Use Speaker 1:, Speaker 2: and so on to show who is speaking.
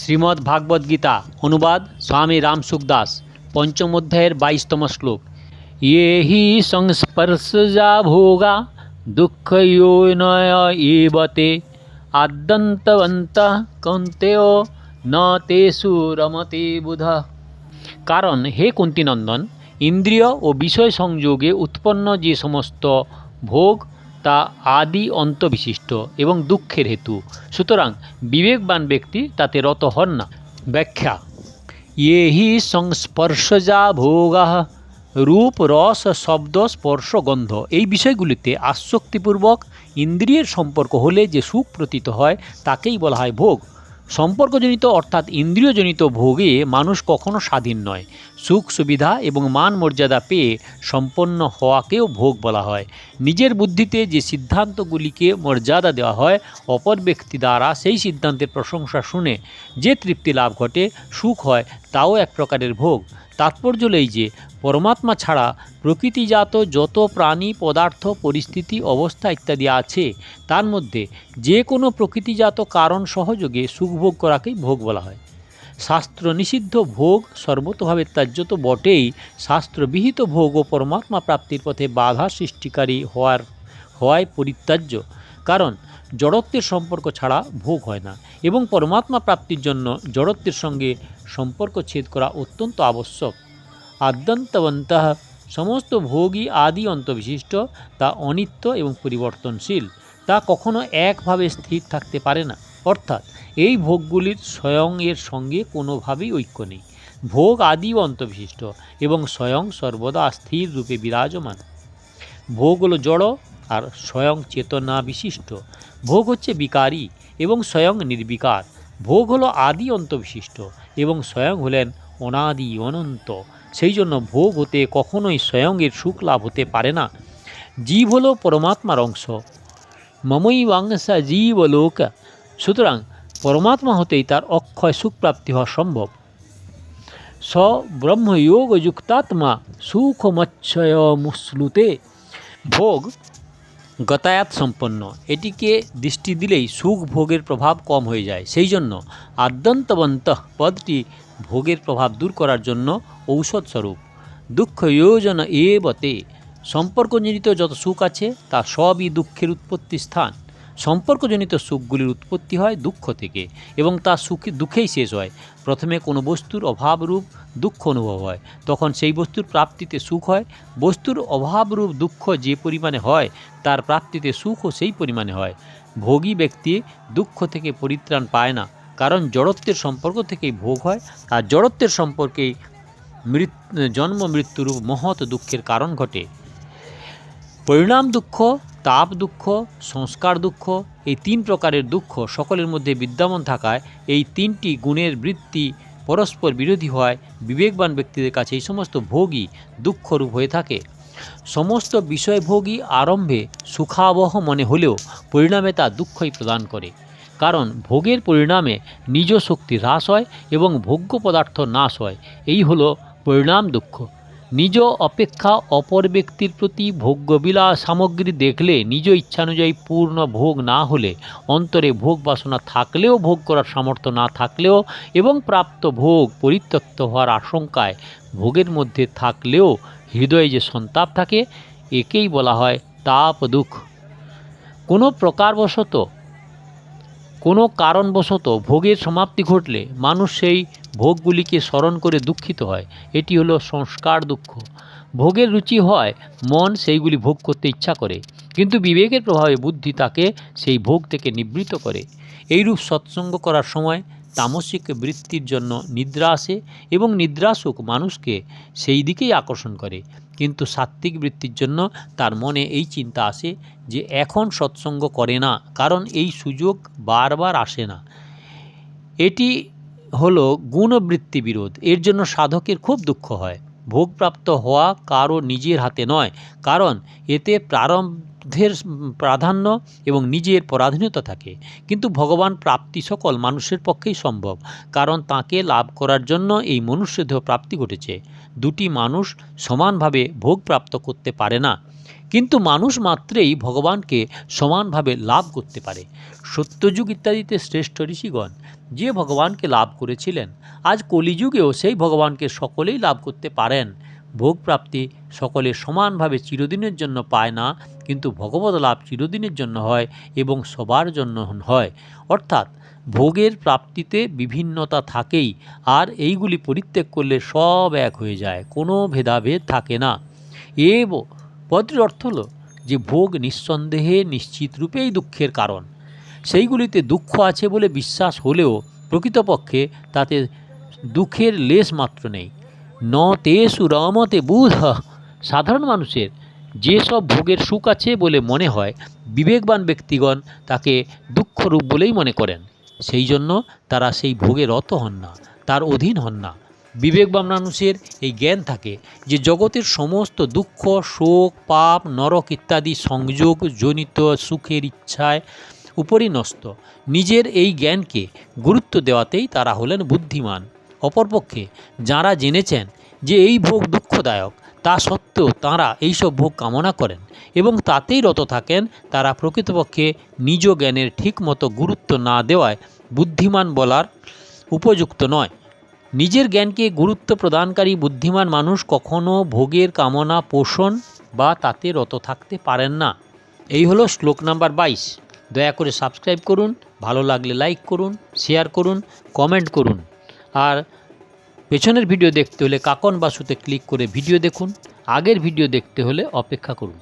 Speaker 1: শ্রীমদ্ ভাগবত গীতা, অনুবাদ স্বামী রাম সুখদাস পঞ্চম অধ্যায়ের বাইশতম শ্লোক। ইয়ে হি সংস্পর্শজা ভোগা দুঃখয়োনয় এবতে আদ্যন্তবন্ত কন্তেয় ন তেষু রমতে বুধ। কারণ হে কুন্তিনন্দন, ইন্দ্রিয় ও বিষয় সংযোগে উৎপন্ন যে সমস্ত ভোগ তা আদি অন্তবিশিষ্ট এবং দুঃখের হেতু। সুতরাং বিবেকবান ব্যক্তি তাতে রত হন না। ব্যাখ্যা ইয়ে হি সংস্পর্শজা ভোগা রূপ রস শব্দ স্পর্শ গন্ধ। এই বিষয়গুলিতে আসক্তিপূর্বক ইন্দ্রিয়ের সম্পর্ক হলে যে সুখ প্রতীত হয়, তাকেই বলা হয় ভোগ। সম্পর্কজনিত অর্থাৎ ইন্দ্রিয়জনিত ভোগে মানুষ কখনো স্বাধীন নয়। সুখ, সুবিধা এবং মান মর্যাদা পেয়ে সম্পন্ন হওয়াকেও ভোগ বলা হয়। নিজের বুদ্ধিতে যে সিদ্ধান্তগুলিকে মর্যাদা দেওয়া হয়, অপর ব্যক্তি দ্বারা সেই সিদ্ধান্তের প্রশংসা শুনে যে তৃপ্তি লাভ ঘটে, সুখ হয়, তাও এক প্রকারের ভোগ। তাৎপর্য এই যে, পরমাত্মা ছাড়া প্রকৃতিজাত যত প্রাণী, পদার্থ, পরিস্থিতি, অবস্থা ইত্যাদি আছে, তার মধ্যে যে কোনো প্রকৃতিজাত কারণ সহযোগে সুখভোগ করাকেই ভোগ বলা হয়। শাস্ত্র নিষিদ্ধ ভোগ সর্বতভাবে ত্যায্য তো বটেই। শাস্ত্রবিহিত ভোগ ও পরমাত্মা প্রাপ্তির পথে বাধা সৃষ্টিকারী হওয়ার হওয়ায় পরিত্যাজ্য কারণ, জড়ত্বের সম্পর্ক ছাড়া ভোগ হয় না এবং পরমাত্মা প্রাপ্তির জন্য জড়ত্বের সঙ্গে সম্পর্ক ছেদ করা অত্যন্ত আবশ্যক। আদ্যন্তবন্ত সমস্ত ভোগই আদি অন্তবিশিষ্ট, তা অনিত্য এবং পরিবর্তনশীল। তা কখনো একভাবে স্থির থাকতে পারে না। অর্থাৎ এই ভোগগুলির স্বয়ং এর সঙ্গে কোনোভাবেই ঐক্য নেই। ভোগ আদি অন্তবিশিষ্ট এবং স্বয়ং সর্বদা স্থির রূপে বিরাজমান। ভোগ হলো জড় আর স্বয়ং চেতনা বিশিষ্ট। ভোগ হচ্ছে বিকারী এবং স্বয়ং নির্বিকার। ভোগ হলো আদি অন্তবিশিষ্ট এবং স্বয়ং হলেন অনাদি অনন্ত। সেই জন্য ভোগ হতে কখনোই স্বয়ংয়ের সুখ লাভ হতে পারে না। জীব হলো পরমাত্মার অংশ। মমই বাংসা জীব লোক। সুতরাং পরমাত্মা হতেই তার অক্ষয় সুখপ্রাপ্তি হওয়া সম্ভব। স ব্রহ্মযোগযুক্তাত্মা সুখমচ্ছয় মুসলুতে ভোগ গতায়াত সম্পন্ন। এটিকে দৃষ্টি দিলেই সুখ ভোগের প্রভাব কম হয়ে যায়। সেই জন্য আদ্যন্তবন্ত পদটি ভোগের প্রভাব দূর করার জন্য ঔষধ স্বরূপ দুঃখ যোজন এ বতে সম্পর্কজনিত যত সুখ আছে, তা সবই দুঃখের উৎপত্তি স্থান। সম্পর্কজনিত সুখগুলির উৎপত্তি হয় দুঃখ থেকে এবং তা সুখে, দুঃখেই শেষ হয়। প্রথমে কোনো বস্তুর অভাবরূপ দুঃখ অনুভব হয়, তখন সেই বস্তুর প্রাপ্তিতে সুখ হয়। বস্তুর অভাবরূপ দুঃখ যে পরিমাণে হয়, তার প্রাপ্তিতে সুখও সেই পরিমাণে হয়। ভোগী ব্যক্তি দুঃখ থেকে পরিত্রাণ পায় না, কারণ জড়ত্বের সম্পর্ক থেকেই ভোগ হয়। আর জড়ত্বের সম্পর্কেই মৃত, জন্ম, মৃত্যুরূপ মহৎ দুঃখের কারণ ঘটে। পরিণাম দুঃখ, তাপ দুঃখ, সংস্কার দুঃখ, এই তিন প্রকারের দুঃখ সকলের মধ্যে বিদ্যমান থাকায় এই তিনটি গুণের বৃত্তি পরস্পর বিরোধী হয় বিবেকবান ব্যক্তিদের কাছে এই সমস্ত ভোগই দুঃখরূপ হয়ে থাকে। সমস্ত বিষয়ভোগী আরম্ভে সুখাবহ মনে হলেও পরিণামে তা দুঃখই প্রদান করে। কারণ ভোগের পরিণামে নিজ শক্তি হ্রাস হয় এবং ভোগ্য পদার্থ নাশ হয়। এই হলো পরিণাম দুঃখ। নিজ অপেক্ষা অপর ব্যক্তির প্রতি ভোগ্যবিলাস সামগ্রী দেখলে নিজ ইচ্ছানুযায়ী পূর্ণ ভোগ না হলে অন্তরে ভোগ বাসনা থাকলেও ভোগ করার সামর্থ্য না থাকলেও এবং প্রাপ্ত ভোগ পরিত্যক্ত হওয়ার আশঙ্কায় ভোগের মধ্যে থাকলেও হৃদয়ে যে সন্তাপ থাকে, একেই বলা হয় তাপ দুঃখ কোনো প্রকারবশত কোনো কারণবশত ভোগের সমাপ্তি ঘটলে মানুষ সেই ভোগগুলিকে স্মরণ করে দুঃখিত হয়। এটি হলো সংস্কার দুঃখ। ভোগের রুচি হয় মন সেইগুলি ভোগ করতে ইচ্ছা করে, কিন্তু বিবেকের প্রভাবে বুদ্ধি তাকে সেই ভোগ থেকে নিবৃত করে। এইরূপ সৎসঙ্গ করার সময় তামসিক বৃত্তির জন্য নিদ্রা আসে এবং নিদ্রাসুখ মানুষকে সেই দিকেই আকর্ষণ করে। কিন্তু সাত্ত্বিক বৃত্তির জন্য তার মনে এই চিন্তা আসে যে এখন সৎসঙ্গ করে না, কারণ এই সুযোগ বারবার আসে না। এটি হলো গুণবৃত্তি বিরোধ। এর জন্য সাধকের খুব দুঃখ হয়। ভোগপ্রাপ্ত হওয়া কারও নিজের হাতে নয়, কারণ এতে প্রারব্ধের প্রাধান্য এবং নিজের পরাধীনতা থাকে। কিন্তু ভগবান প্রাপ্তি সকল মানুষের পক্ষেই সম্ভব, কারণ তাকে লাভ করার জন্য এই মনুষ্যদেহ প্রাপ্তি ঘটেছে। দুটি মানুষ সমানভাবে ভোগ প্রাপ্ত করতে পারে না। কিন্তু মানুষ মাত্রেই ভগবানকে সমানভাবে লাভ করতে পারে। সত্যযুগ ইত্যাদিতে শ্রেষ্ঠ ঋষিগণ যে ভগবানকে লাভ করেছিলেন, আজ কলিযুগেও সেই ভগবানকে সকলেই লাভ করতে পারেন। ভোগ প্রাপ্তি সকলে সমানভাবে চিরদিনের জন্য পায় না, কিন্তু ভগবত লাভ চিরদিনের জন্য হয় এবং সবার জন্য হয়। অর্থাৎ ভোগের প্রাপ্তিতে বিভিন্নতা থাকেই, আর এইগুলি পরিত্যাগ করলে সব এক হয়ে যায়, কোনো ভেদাভেদ থাকে না। এব পদের অর্থ হলো যে ভোগ নিঃসন্দেহে নিশ্চিত রূপেই দুঃখের কারণ। সেইগুলিতে দুঃখ আছে বলে বিশ্বাস হলেও প্রকৃতপক্ষে তাতে দুঃখের লেশ মাত্র নেই। ন তেসু রমতে বুধ। সাধারণ মানুষের যেসব ভোগের সুখ আছে বলে মনে হয়, বিবেকবান ব্যক্তিগণ তাকে দুঃখরূপ বলেই মনে করেন। সেই জন্য তারা সেই ভোগে রত হন না, তার অধীন হন না। বিবেক বিবেকবান মানুষের এই জ্ঞান থাকে যে জগতের সমস্ত দুঃখ, শোক, পাপ, নরক ইত্যাদি সংযোগ জনিত সুখের ইচ্ছায় উপরই নষ্ট নিজের এই জ্ঞানকে গুরুত্ব দেওয়াতেই তারা হলেন বুদ্ধিমান। অপরপক্ষে যাঁরা জেনেছেন যে এই ভোগ দুঃখদায়ক, তা সত্ত্বেও তাঁরা এইসব ভোগ কামনা করেন এবং তাতেই রত থাকেন তারা প্রকৃতপক্ষে নিজ জ্ঞানের ঠিকমতো গুরুত্ব না দেওয়ায় বুদ্ধিমান বলার উপযুক্ত নয়। নিজের জ্ঞানকে গুরুত্ব প্রদানকারী বুদ্ধিমান মানুষ কখনো ভোগের কামনা পোষণ বা তাতে রত থাকতে পারেন না। এই হলো শ্লোক নাম্বার বাইশ। দয়া করে সাবস্ক্রাইব করুন, ভালো লাগলে লাইক করুন, শেয়ার করুন, কমেন্ট করুন। আর পেছনের ভিডিও দেখতে হলে কাকন বাসুতে ক্লিক করে ভিডিও দেখুন। আগের ভিডিও দেখতে হলে অপেক্ষা করুন।